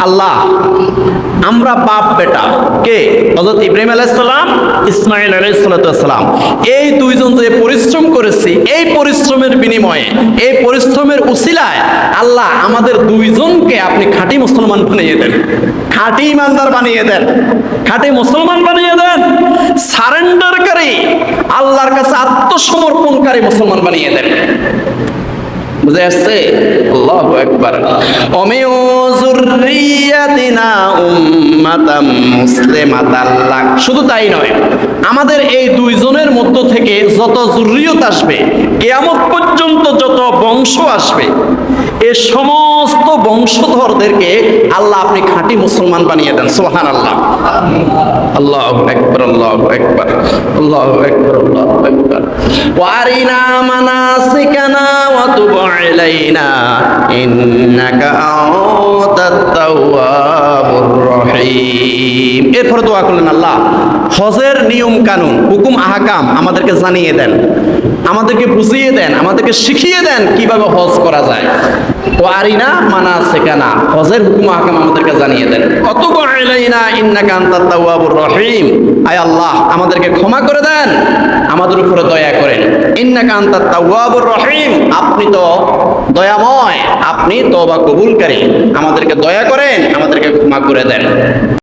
আল্লাহ, আমরা বাপ বেটা। কে? ইব্রাহিম এই দুইজন যে পরিশ্রম করেছি, এই পরিশ্রমের বিনিময়ে, এই পরিশ্রমের উসিলায় আল্লাহ আমাদের দুইজনকে আপনি খাঁটি মুসলমান বানিয়ে দেন। খাঁটি ইমানদার বানিয়ে দেন। খাঁটি মুসলমান বানিয়ে দেন। সারেন্ডারকারী আল্লাহর কাছে আত্মসমর্পণকারী মুসলমান বানিয়ে দেন। বুঝে আসছে? আল্লাহু আকবার। যুররিয়াতিনা শুধু তাই নয়, আমাদের এই দুইজনের মধ্য থেকে যত জুরিয়ত আসবে, কিয়ামত পর্যন্ত যত বংশ আসবে, এ সমস্ত বংশধরদেরকে আল্লাহ আপনি খাঁটি মুসলমান বানিয়ে দেন সুবহান আল্লাহ আল্লাহ আল্লাহ রহিম এরপরে দোয়া করলেন, আল্লাহ, হজের নিয়ম কানুন, হুকুম আহকাম আমাদেরকে জানিয়ে দেন, আমাদেরকে বুঝিয়ে দেন, আমাদেরকে শিখিয়ে দেন কীভাবে হজ করা যায়। ও মানা সেকানা, হজের হুকুম আহকাম আমাদেরকে জানিয়ে দেন। কত রহিম। আয় আল্লাহ, আমাদেরকে ক্ষমা করে দেন, আমাদের উপরে দয়া করেন। ইন্নাকা রহিম, আপনি তো দয়াময়, আপনি তওবা কবুলকারী, আমাদেরকে দয়া করেন, আমাদেরকে করে দেন।